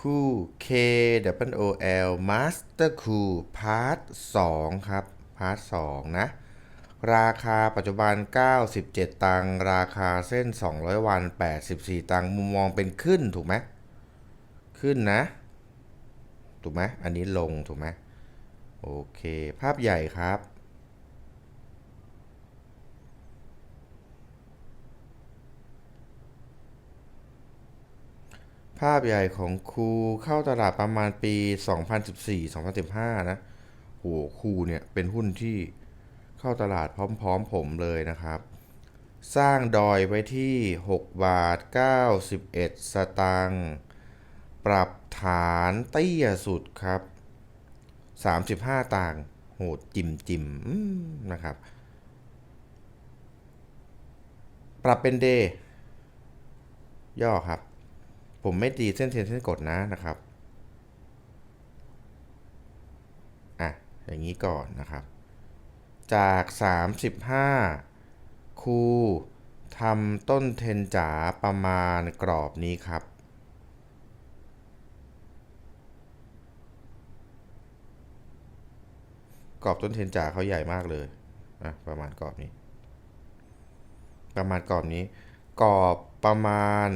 คู่ K W O L Master Cool Part 2 ครับ Part 2 นะ ราคาปัจจุบัน 97 ตังราคาเส้น 200 วัน 84 ตังมุมมองเป็นขึ้นถูกไหมขึ้นนะ ถูกไหมอันนี้ลงถูกไหมโอเค ภาพใหญ่ครับ ภาพใหญ่ของครูเข้าตลาดประมาณปี 2014-2015 นะโหครูเนี่ยเป็นหุ้นที่เข้าตลาดพร้อมๆผมเลยนะครับ สร้างดอยไว้ที่ 6 บาท 91 สตางค์ปรับฐานเตี้ยสุดครับ 35 ต่าง โหดจิมจิมๆนะครับ ปรับเป็นเดย์ย่อครับ ผมไม่ตีเส้นเทียนเส้นกดนะนะครับอะอย่างนี้ก่อนนะครับ จาก 35คูทำต้นเทนจ๋าประมาณกรอบนี้ครับ กรอบต้นเทนจ๋าเขาใหญ่มากเลยอะประมาณกรอบนี้ ประมาณกรอบนี้ กรอบ ประมาณ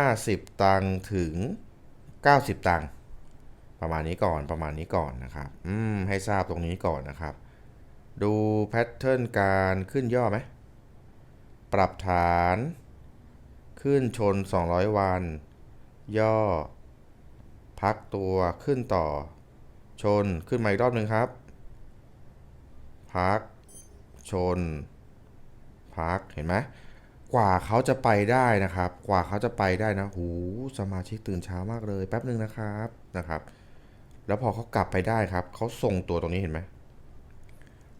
50 ตังค์ถึง 90 ตังค์ประมาณนี้ก่อนประมาณนี้ก่อนนะครับอืมให้ทราบตรงนี้ก่อนนะครับ ดูแพทเทิร์นการขึ้นย่อไหมปรับฐาน ขึ้นชน 200 วัน ย่อ พักตัวขึ้นต่อ ชนขึ้นมาอีกรอบหนึ่งครับ พัก ชน พักเห็นไหม กว่าเขาจะไปได้นะครับ กว่าเขาจะไปได้นะหูสมาชิกตื่นเช้ามากเลย แป๊บหนึ่งนะครับนะครับ แล้วพอเขากลับไปได้ครับเขาส่งตัวตรงนี้เห็นไหม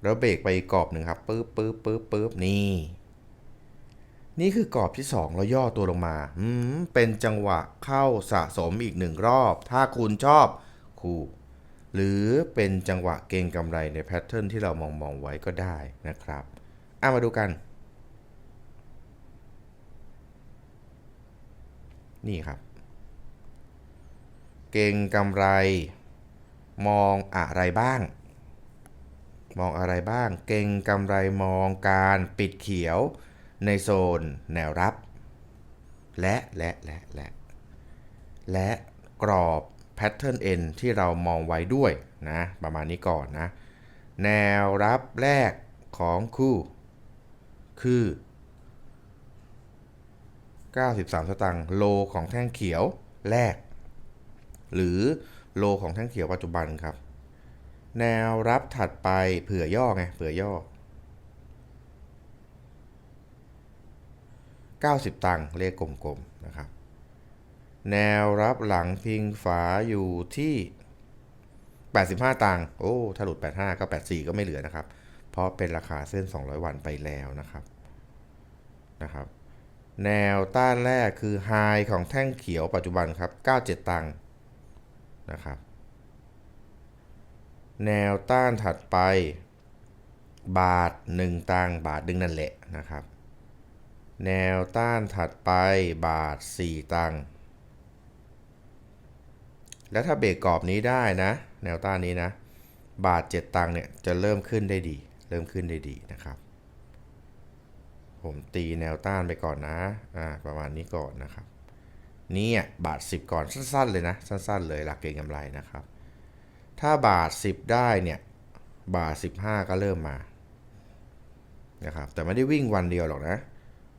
แล้วเบรกไปกรอบหนึ่งครับปึ๊บปึ๊บปึ๊บปึ๊บนี่ นี่คือกรอบที่สองแล้วย่อตัวลงมาอืมเป็นจังหวะเข้าสะสมอีกหนึ่งรอบ ถ้าคุณชอบคู่ หรือเป็นจังหวะเก็งกำไรในแพทเทิร์นที่เรามองมองไว้ก็ได้นะครับอะมาดูกัน นี่ครับ เก่งกำไร มองอะไรบ้าง มองอะไรบ้าง เก่งกำไรมองการปิดเขียวในโซนแนวรับ และและและและและกรอบ Pattern N ที่เรามองไว้ด้วยนะประมาณนี้ก่อนนะ แนวรับแรกของคู่ คือ 93 สตางค์โลของแท่งเขียวแรก หรือโลของแท่งเขียวปัจจุบันครับ แนวรับถัดไปเผื่อย่อไงเผื่อย่อ 90 ตังค์เลขกลมๆนะครับ แนวรับหลังพิงฝาอยู่ที่ 85 ตังค์โอ้ถ้าหลุด 85 ก็ 84 ก็ไม่เหลือนะครับ เพราะเป็นราคาเส้น 200 วันไปแล้วนะครับนะครับ แนวต้านแรกคือไฮของแท่งเขียวปัจจุบันครับ 97 ตังค์นะครับ แนวต้านถัดไป บาท 1 ตังค์บาทดึงนั่นแหละนะครับ แนวต้านถัดไปบาท 4 ตังค์แล้วถ้าเบรกกรอบนี้ได้นะ แนวต้านนี้นะ บาท 7 ตังค์เนี่ยจะเริ่มขึ้นได้ดี เริ่มขึ้นได้ดีนะครับ ผมตีแนวต้านไปก่อนนะ อ่า ประมาณนี้ก่อนนะครับ นี่อะบาท 10 ก่อนสั้น ๆ เลยนะ สั้น ๆ เลยหลักเก็งกำไรนะครับ ถ้าบาท 10 ได้เนี่ย บาท 15 ก็เริ่มมา นะครับ แต่ไม่ได้วิ่งวันเดียวหรอกนะ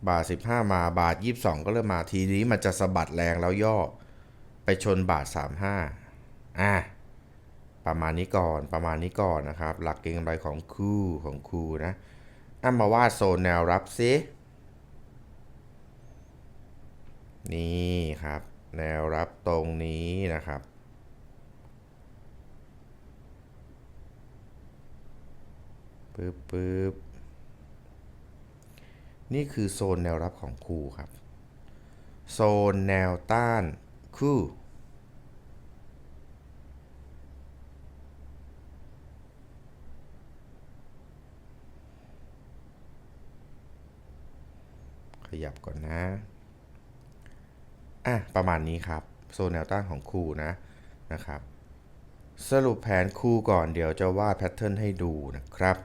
บาท 15 มาบาท 22 ก็เริ่มมา ทีนี้มันจะสะบัดแรงแล้วย่อ ไปชนบาท 35 อะประมาณนี้ก่อน ประมาณนี้ก่อนนะครับ หลักเก็งกำไรของคู่ของคู่นะ อะมาวาดโซนแนวรับซินี่ครับ แนวรับตรงนี้นะครับ ปึ๊บปึ๊บนี่คือโซนแนวรับของคู่ครับ โซนแนวต้านคู่ ขยับก่อนนะอะประมาณนี้ครับโซนแนวต้านของคูนะนะครับ สรุปแผนคูก่อนเดี๋ยวจะวาดแพทเทิร์นให้ดูนะครับ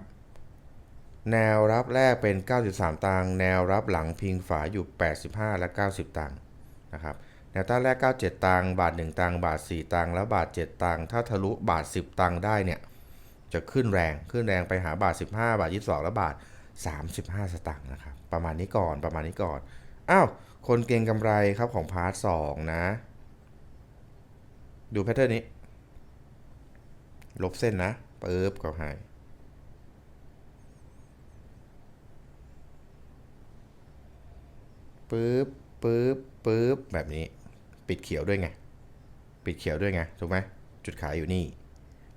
แนวรับแรกเป็น 93 ตังค์แนวรับหลังพิงฝาอยู่ 85 และ 90 ตังค์นะครับแนวต้านแรก 97 ตังค์บาท 1 ตังค์บาท 4 ตังค์แล้วบาท 7 ตังค์ถ้าทะลุบาท 10 ตังค์ได้เนี่ยจะขึ้นแรงขึ้นแรงไปหาบาท 15 บาท 22 แล้วบาท 35 สตางค์นะครับ ประมาณนี้ก่อนประมาณนี้ก่อน อ้าว คนเก่งกำไรครับของพาร์ท2นะ ดูแพทเทิร์นนี้ ลบเส้นนะปึ๊บก็หายปึ๊บปึ๊บปึ๊บแบบนี้ ปิดเขียวด้วยไง ปิดเขียวด้วยไง ถูกไหมจุดขายอยู่นี่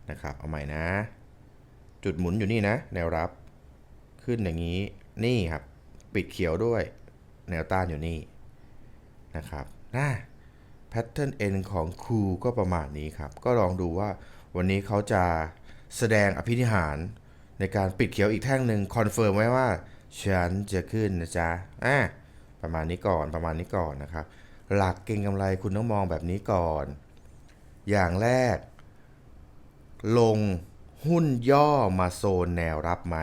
นะครับ เอาใหม่นะ จุดหมุนอยู่นี่นะ แนวรับ ขึ้นอย่างนี้นี่ครับ ปิดเขียวด้วยแนวต้านอยู่นี่นะครับน่าแพทเทิร์น N ของครูก็ประมาณนี้ครับ ก็ลองดูว่าวันนี้เขาจะแสดงอภินิหารในการปิดเขียวอีกแท่งหนึ่งคอนเฟิร์มไว้ว่าฉันจะขึ้นนะจ๊ะอะประมาณนี้ก่อนประมาณนี้ก่อนนะครับ หลักเก็งกำไรคุณต้องมองแบบนี้ก่อน อย่างแรก ลงหุ้นย่อมาโซนแนวรับไหม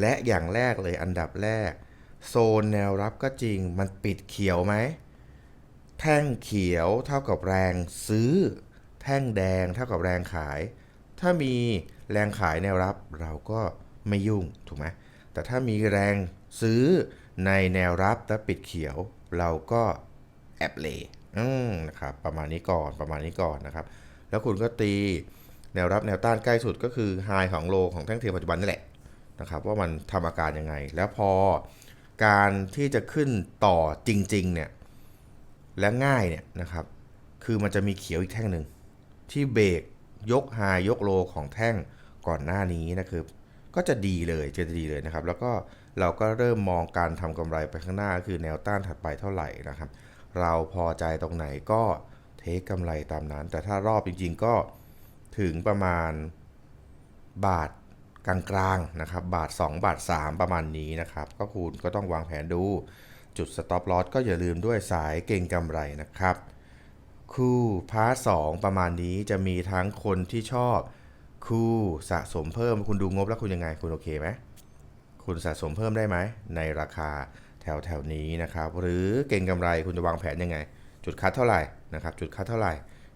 และอย่างแรกเลยอันดับแรก โซนแนวรับก็จริงมันปิดเขียวไหม แท่งเขียวเท่ากับแรงซื้อ แท่งแดงเท่ากับแรงขาย ถ้ามีแรงขายแนวรับเราก็ไม่ยุ่งถูกไหมแต่ถ้ามีแรงซื้อในแนวรับและปิดเขียว เราก็แอบเลอืมนะครับประมาณนี้ก่อนประมาณนี้ก่อนนะครับ แล้วคุณก็ตีแนวรับแนวต้านใกล้สุดก็คือไฮของโลของแท่งเทียมปัจจุบันนี่แหละ นะครับว่ามันทำอาการยังไง แล้วพอการที่จะขึ้นต่อจริงๆเนี่ยและง่ายเนี่ยนะครับคือมันจะมีเขียวอีกแท่งหนึ่งที่เบรกยกไฮยกโลของแท่งก่อนหน้านี้นะครับก็จะดีเลยจะดีเลยนะครับ แล้วก็เราก็เริ่มมองการทำกำไรไปข้างหน้า คือแนวต้านถัดไปเท่าไหร่นะครับ เราพอใจตรงไหนก็เทคกำไรตามนั้น แต่ถ้ารอบจริงๆก็ถึงประมาณบาท กลางๆนะครับบาท 2 บาท 3 ประมาณนี้นะครับก็คุณก็ต้องวางแผนดูจุด stop loss ก็อย่าลืมด้วยสายเก่งกำไรนะครับ คู่พาร์ทสองประมาณนี้จะมีทั้งคนที่ชอบ คู่สะสมเพิ่มคุณดูงบแล้วคุณยังไงคุณโอเคไหมคุณสะสมเพิ่มได้ไหมในราคาแถวแถวนี้นะครับ หรือเก่งกำไรคุณจะวางแผนยังไง จุดคัดเท่าไหร่นะครับ จุดคัดเท่าไหร่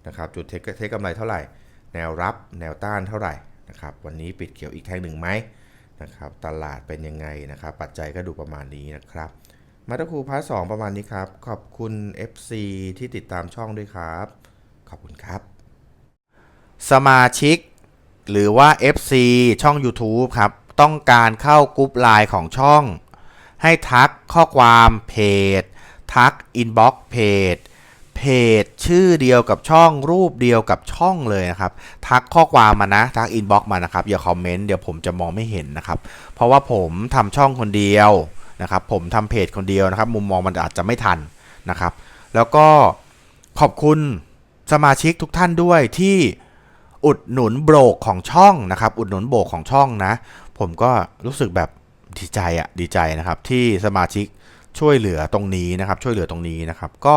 นะครับ จุดเทคเทคกำไรเท่าไหร่ แนวรับแนวต้านเท่าไหร่ นะครับวันนี้ปิดเขียวอีกแท่งหนึ่งไหมนะครับตลาดเป็นยังไงนะครับ ปัจจัยก็ดูประมาณนี้นะครับมาตรคูพาร์ทสองประมาณนี้ครับ ขอบคุณ FC ที่ติดตามช่องด้วยครับ ขอบคุณครับ สมาชิก หรือว่า FC ช่อง YouTube ครับ ต้องการเข้ากรุ๊ปไลน์ของช่อง ให้ทักข้อความเพจ ทักอินบ็อกซ์เพจ เพจชื่อเดียวกับช่องรูปเดียวกับช่องเลยนะครับ ทักข้อความมานะ ทักอินบ็อกซ์มานะครับอย่าคอมเมนต์เดี๋ยวผมจะมองไม่เห็นนะครับ เพราะว่าผมทำช่องคนเดียวนะครับ ผมทำเพจคนเดียวนะครับ มุมมองมันอาจจะไม่ทันนะครับ แล้วก็ขอบคุณสมาชิกทุกท่านด้วยที่อุดหนุนโบรกของช่องนะครับ อุดหนุนโบรกของช่องนะ ผมก็รู้สึกแบบดีใจอะดีใจนะครับที่สมาชิกช่วยเหลือตรงนี้นะครับ ช่วยเหลือตรงนี้นะครับ ก็